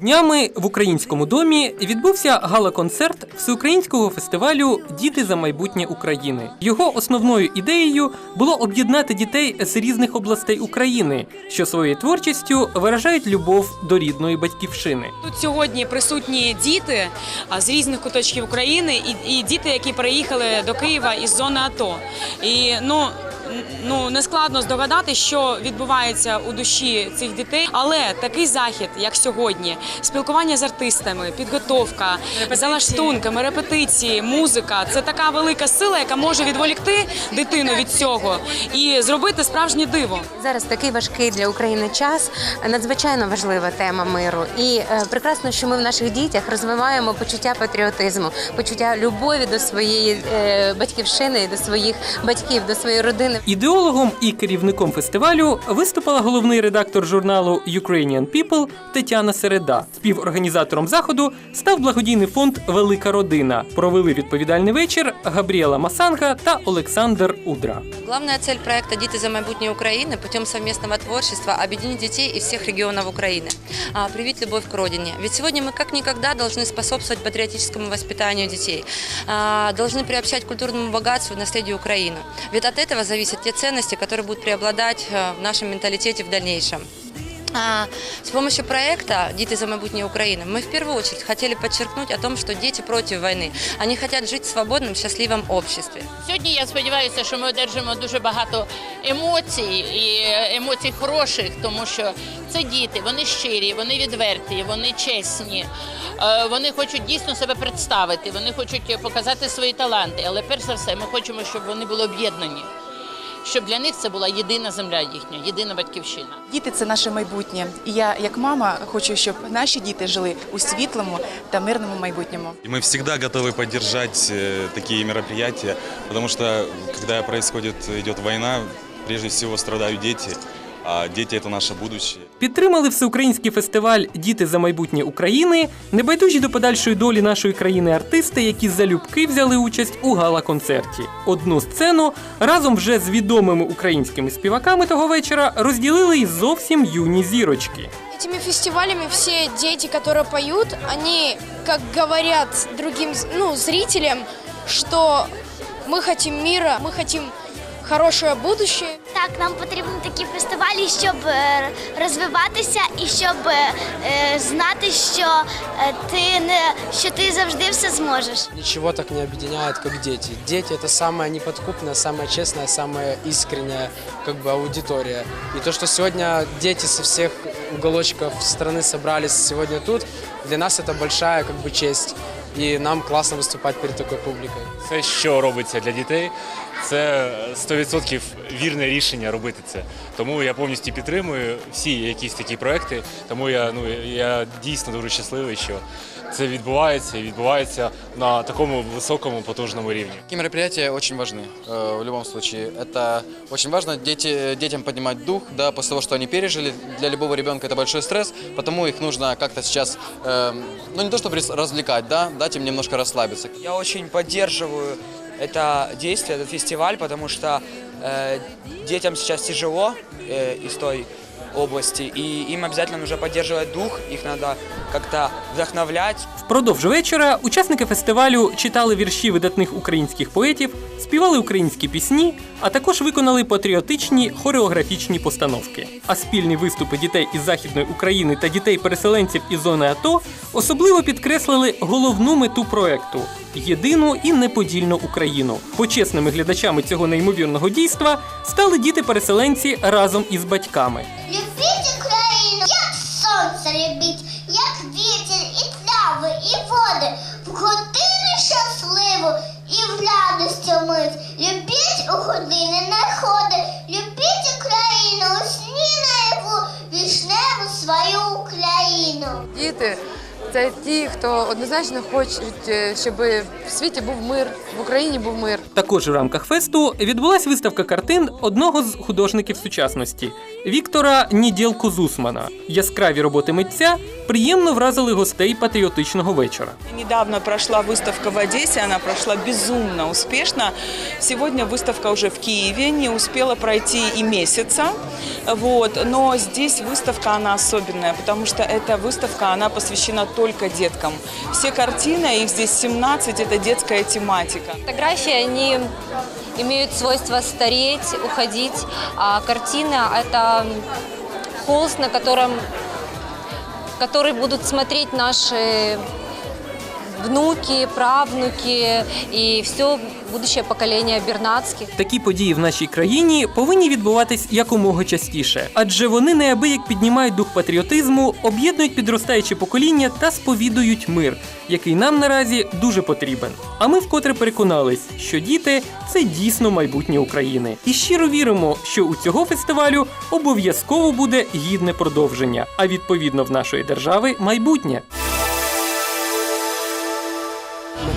Днями в українському домі відбувся гала-концерт всеукраїнського фестивалю Діти за майбутнє України. Його основною ідеєю було об'єднати дітей з різних областей України, що своєю творчістю виражають любов до рідної батьківщини. Тут сьогодні присутні діти з різних куточків України і, діти, які приїхали до Києва із зони АТО. І ну. Ну не складно здогадати, що відбувається у душі цих дітей, але такий захід, як сьогодні, спілкування з артистами, підготовка за лаштунками, репетиції, музика це така велика сила, яка може відволікти дитину від цього і зробити справжнє диво. Зараз такий важкий для України час. Надзвичайно важлива тема миру. І е, прекрасно, що ми в наших дітях розвиваємо почуття патріотизму, почуття любові до своєї е, батьківщини, до своїх батьків, до своєї родини. Ідеологом і керівником фестивалю виступила головний редактор журналу Ukrainian People Тетяна Середа. Співорганізатором заходу став благодійний фонд Велика родина. Провели відповідальний вечір Габріела Масанга та Олександр Удра. Главная цель проекта «Дети за майбутнее Украины» путем совместного творчества объединить детей из всех регионов Украины, а, привить любовь к родине. Ведь сегодня мы как никогда должны способствовать патриотическому воспитанию детей, а, должны приобщать к культурному богатству и наследию Украины. Ведь от этого зависят те ценности, которые будут преобладать а, в нашем менталитете в дальнейшем. А, С помощью проекта «Дети за майбутнее Украины» мы в первую очередь хотели подчеркнуть о том, что дети против войны. Они хотят жить в свободном, счастливом обществе. Сьогодні я сподіваюся, що ми одержимо дуже багато емоцій і емоцій хороших, тому що це діти, вони щирі, вони відверті, вони чесні. Е, Вони хочуть дійсно себе представити, вони хочуть показати свої таланти. Але перш за все, ми хочемо, щоб вони були об'єднані, щоб для них це була єдина земля їхня, єдина батьківщина. Діти це наше майбутнє. І я, як мама, хочу, щоб наші діти жили у світлому та мирному майбутньому. И мы всегда готовы поддержать э, такие мероприятия, потому что когда происходит, идет война, прежде всего страдают дети, а дети это наше будущее. Підтримали всеукраїнський фестиваль Діти за майбутнє України небайдужі до подальшої долі нашої країни артисти, які залюбки взяли участь у гала-концерті. Одну сцену разом вже з відомими українськими співаками того вечора розділили й зовсім юні зірочки. Этими фестивалями все дети, которые поют, они как говорят другим ну, зрителям, что мы хотим мира, мы хотим хорошее будущее. Так, нам потрібні такі фестивалі, щоб е, розвиватися і щоб е, знати, що е, ти не що ти завжди все зможеш. Ничего так не объединяет, как дети. Дети – это самая неподкупная, самая честная, самая искренняя как бы, аудитория. И то, что сегодня дети со всех уголочков страны собрались сегодня тут, для нас это большая как бы, честь. И нам классно выступать перед такой публикой. Все, що робиться для дітей, це 100% вірне рішення робити це. Тому я повністю підтримую всі якісь такі проекти. Тому я ну я дійсно дуже щасливий, що це відбувається і відбувається на такому високому потужному рівні. Такие мероприятия очень важны э, в любом случае. Это очень важно дети, детям поднимать дух, да, после того, что они пережили. Для любого ребенка это большой стресс, потому их нужно как-то сейчас, э, ну не то чтобы рас- развлекать, да, дать им немножко расслабиться. Я очень поддерживаю это действие, этот фестиваль, потому что э, детям сейчас тяжело э, из той области, и им обязательно нужно поддерживать дух, их надо как-то вдохновлять. Впродовж вечора учасники фестивалю читали вірші видатних українських поетів, співали українські пісні, а також виконали патріотичні хореографічні постановки. А спільні виступи дітей із Західної України та дітей-переселенців із зони АТО особливо підкреслили головну мету проекту єдину і неподільну Україну. Почесними глядачами цього неймовірного дійства стали діти-переселенці разом із батьками. Любіть Україну, як сонце любіть, як вітер, і трави, і води, в години щасливу і в радості мить. Любіть у години находи, любіть Україну, у сні наяву, вішневу свою Україну. Діти це ті, хто однозначно хочуть, е, щоб в світі був мир, в Україні був мир. Також в рамках фесту відбулася виставка картин одного з художників сучасності Віктора Нідєлку Зусмана. Яскраві роботи митця приємно вразили гостей патріотичного вечора. Недавно прошла выставка в Одессе, она прошла безумно успешно. Сегодня выставка уже в Киеве, не успела пройти и месяца. Вот. Но здесь выставка, она особенная, потому что эта выставка, она посвящена только деткам. Все картины, их здесь 17, это детская тематика. Фотографии, они имеют свойство стареть, уходить, а картина – это холст, на котором, который будут смотреть наши внуки, правнуки и все будущее поколение Бернацких. Такі події в нашій країні повинні відбуватись якомога частіше, адже вони неабияк піднімають дух патріотизму, об'єднують підростаюче покоління та сповідують мир, який нам наразі дуже потрібен. А ми вкотре переконались, що діти це дійсно майбутнє України. І щиро віримо, що у цього фестивалю обов'язково буде гідне продовження, а відповідно в нашої держави майбутнє.